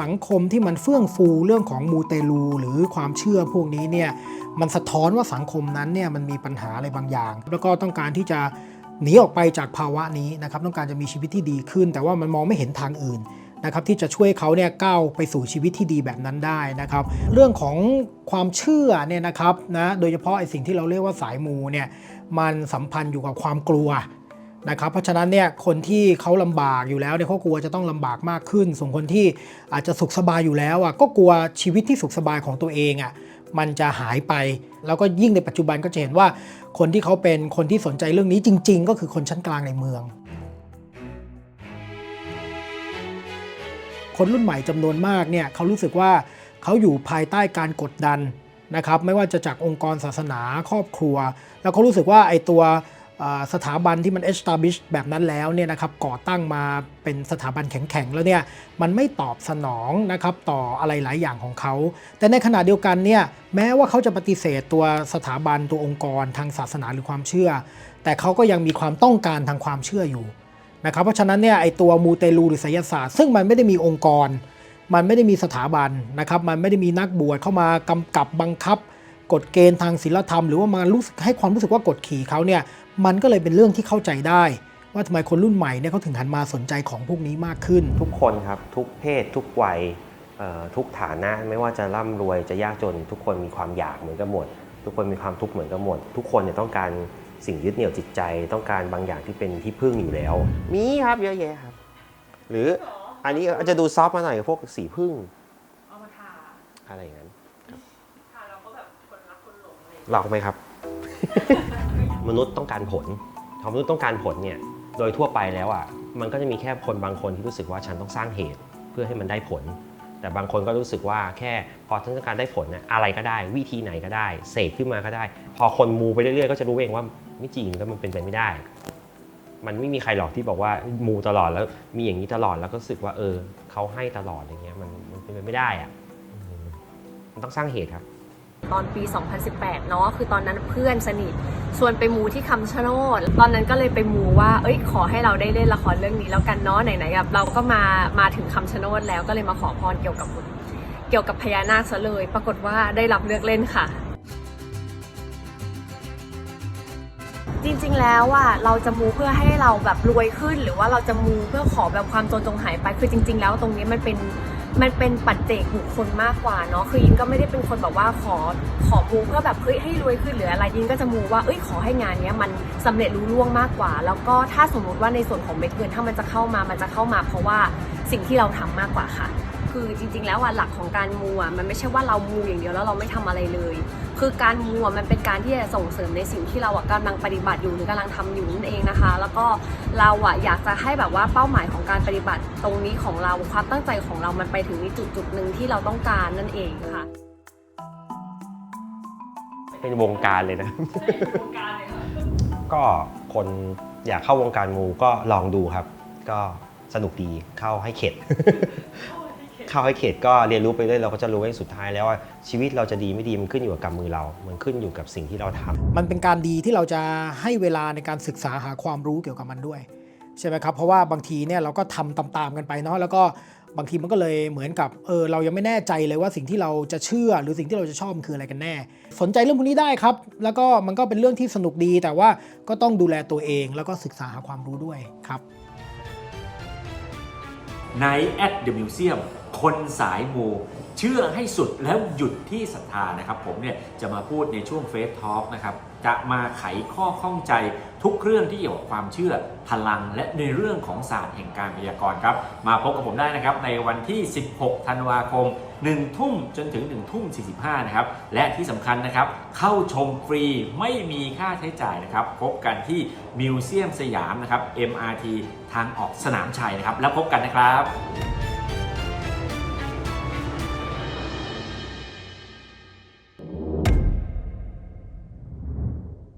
สังคมที่มันเฟื่องฟูเรื่องของมูเตลู หรือความเชื่อพวกนี้เนี่ยมันสะท้อนว่าสังคมนั้นเนี่ยมันมีปัญหาอะไรบางอย่าง แล้วก็ต้องการที่จะหนีออกไปจากภาวะนี้นะครับต้องการจะมีชีวิตที่ดีขึ้น แต่ว่ามันมองไม่เห็นทางอื่นนะครับที่จะช่วยเขาเนี่ยก้าวไปสู่ชีวิตที่ดีแบบนั้นได้นะครับเรื่องของความเชื่อเนี่ยนะครับนะโดยเฉพาะไอ้สิ่งที่เราเรียกว่าสายมูเนี่ยมันสัมพันธ์อยู่กับความกลัว นะครับเพราะฉะนั้นเนี่ยคนที่เขาลำบากอยู่แล้วเนี่ยเขากลัวจะต้องลำบากมากขึ้น ส่วนคนที่อาจจะสุขสบายอยู่แล้วอะก็กลัวชีวิตที่สุขสบายของตัวเองอะมันจะหายไป แล้วก็ยิ่งในปัจจุบันก็จะเห็นว่า คนที่เขาเป็นคนที่สนใจเรื่องนี้จริง ๆ ก็คือคนชั้นกลางในเมือง คนรุ่นใหม่จำนวนมากเนี่ยเขารู้สึกว่าเขาอยู่ภายใต้การกดดันนะครับไม่ว่าจะจากองค์กรศาสนาครอบครัว แล้วเขารู้สึกว่าไอ้ตัว สถาบันที่มัน establish แบบนั้นแล้วเนี่ยนะครับก่อตั้งมาเป็นสถาบันแข็งๆแล้วเนี่ยมันไม่ตอบสนองนะครับต่ออะไรหลายอย่างของเขา แต่ในขณะเดียวกันเนี่ยแม้ว่าเขาจะปฏิเสธตัวสถาบันตัวองค์กรทางศาสนาหรือความเชื่อ แต่เขาก็ยังมีความต้องการทางความเชื่ออยู่นะครับเพราะฉะนั้นเนี่ยไอตัวมูเตลูหรือไสยศาสตร์ ซึ่งมันไม่ได้มีองค์กร มันไม่ได้มีสถาบันนะครับมันไม่ได้มีนักบวชเข้ามากำกับบังคับกฎเกณฑ์ทางศีลธรรมหรือว่ามารู้สึกให้ความรู้สึกว่ากฎขี่เขาเนี่ย มันก็เลยเป็นเรื่องที่เข้าใจได้ ว่าทำไมคนรุ่นใหม่เนี่ยเขาถึงหันมาสนใจของพวกนี้มากขึ้น ทุกคนครับ ทุกเพศทุกวัยเอ่อทุกฐานะไม่ว่าจะร่ำรวยจะยากจน ทุกคนมีความอยากเหมือนกันหมด ทุกคนมีความทุกข์เหมือนกันหมด ทุกคนเนี่ยต้องการสิ่งยึดเหนี่ยวจิตใจ ต้องการบางอย่างที่เป็นที่พึ่งอยู่แล้ว มีครับเยอะแยะครับ หรืออันนี้อาจจะดูซอฟต์มาหน่อยกับพวกสีพึ่งเอามาทาอะไรอย่างนั้นทาเราก็แบบคนรักคนหลงเลยหลอกไหมครับ มนุษย์ต้องการผลพอมนุษย์ต้องการผลเนี่ยโดยทั่วไปแล้วอะมันก็จะมีแค่คนบางคนที่รู้สึกว่าฉันต้องสร้างเหตุเพื่อให้มันได้ผล แต่บางคนก็รู้สึกว่าแค่พอฉันต้องการได้ผลนี่ยอะไรก็ได้ วิธีไหนก็ได้ เสกขึ้นมาก็ได้ พอคนมูไปเรื่อยๆก็จะรู้เองว่าไม่จริงแล้วมันเป็นไปไม่ได้ มันไม่มีใครหรอกที่บอกว่ามูตลอดแล้วมีอย่างนี้ตลอดแล้วก็รู้สึกว่าเออเขาให้ตลอดอย่างเงี้ยมันมันเป็นไปไม่ได้อะมมันต้องสร้างเหตุครับ ตอนปี 2018 เนาะคือตอนนั้นเพื่อนสนิท ชวนไปมูที่คำชะโนด ตอนนั้นก็เลยไปมูว่า เอ้ย ขอให้เราได้เล่นละครเรื่องนี้แล้วกันเนาะ ไหนๆแบบเราก็มา มาถึงคำชะโนดแล้วก็เลยมาขอพรเกี่ยวกับ เกี่ยวกับพญานาคซะเลย ปรากฏว่าได้รับเลือกเล่นค่ะ จริงๆแล้วอะเราจะมูเพื่อให้เราแบบรวยขึ้น หรือว่าเราจะมูเพื่อขอแบบความจนจงหายไป คือจริง ๆ แล้วตรงนี้มันเป็น มันเป็นปัจเจกบุคคลมากกว่าเนาะคือยิงก็ไม่ได้เป็นคนแบบว่าขอขอมูเพื่อแบบเฮ้ยให้รวยขึ้นหรืออะไรยิงก็จะมูว่าเอ้ยขอให้งานเนี้ยมันสำเร็จรู้ล่วงมากกว่า แล้วก็ถ้าสมมุติว่าในส่วนของเม็ดเงินถ้ามันจะเข้ามามันจะเข้ามา เพราะว่าสิ่งที่เราทำมากกว่าค่ะ คือจริง ๆ แล้วอะหลักของการมูอะมันไม่ใช่ว่าเรามูอย่างเดียวแล้วเราไม่ทำอะไรเลย คือการมูอะมันเป็นการที่จะส่งเสริมในสิ่งที่เราอะกำลังปฏิบัติอยู่หรือกำลังทำอยู่นั่นเองนะคะ แล้วก็เราอะอยากจะให้แบบว่าเป้าหมายของการปฏิบัติตรงนี้ของเราความตั้งใจของเรามันไปถึงในจุดจุดๆหนึ่งที่เราต้องการนั่นเองค่ะ เป็นวงการเลยนะก็คนอยากเข้าวงการมูก็ลองดูครับ ก็สนุกดีเข้าให้เข็ด เข้าให้เข็ดก็เรียนรู้ไปเรื่อยเราก็จะรู้ว่าสุดท้ายแล้วว่าชีวิตเราจะดีไม่ดีมันขึ้นอยู่กับกำมือเรา มันขึ้นอยู่กับสิ่งที่เราทำมันเป็นการดีที่เราจะให้เวลาในการศึกษาหาความรู้เกี่ยวกับมันด้วยใช่ไหมครับเพราะว่าบางทีเนี่ยเราก็ทำตามๆกันไปเนาะแล้วก็บางทีมันก็เลยเหมือนกับเออเรายังไม่แน่ใจเลยว่าสิ่งที่เราจะเชื่อหรือสิ่งที่เราจะชอบมันคืออะไรกันแน่ สนใจเรื่องพวกนี้ได้ครับ แล้วก็มันก็เป็นเรื่องที่สนุกดี แต่ว่าก็ต้องดูแลตัวเอง แล้วก็ศึกษาหาความรู้ด้วยครับใน at the museum คนสายมูเชื่อให้สุดแล้วหยุดที่ศรัทธานะครับ ผมเนี่ยจะมาพูดในช่วงเฟสทอ l k นะครับจะมาไขข้อข้องใจทุกเรื่องที่เกี่ยวกับความเชื่อพลัง และในเรื่องของศาสตร์แห่งการพยากรณ์ครับ มาพบกับผมได้นะครับในวันที่ 16 ธันวาคม 1 ทุ่มจนถึง 1 ทุ่ม 45 นะครับ และที่สำคัญนะครับ เข้าชมฟรีไม่มีค่าใช้จ่ายนะครับ พบกันที่มิวเซียมสยามนะครับ MRT ทางออกสนามชัยนะครับ แล้วพบกันนะครับ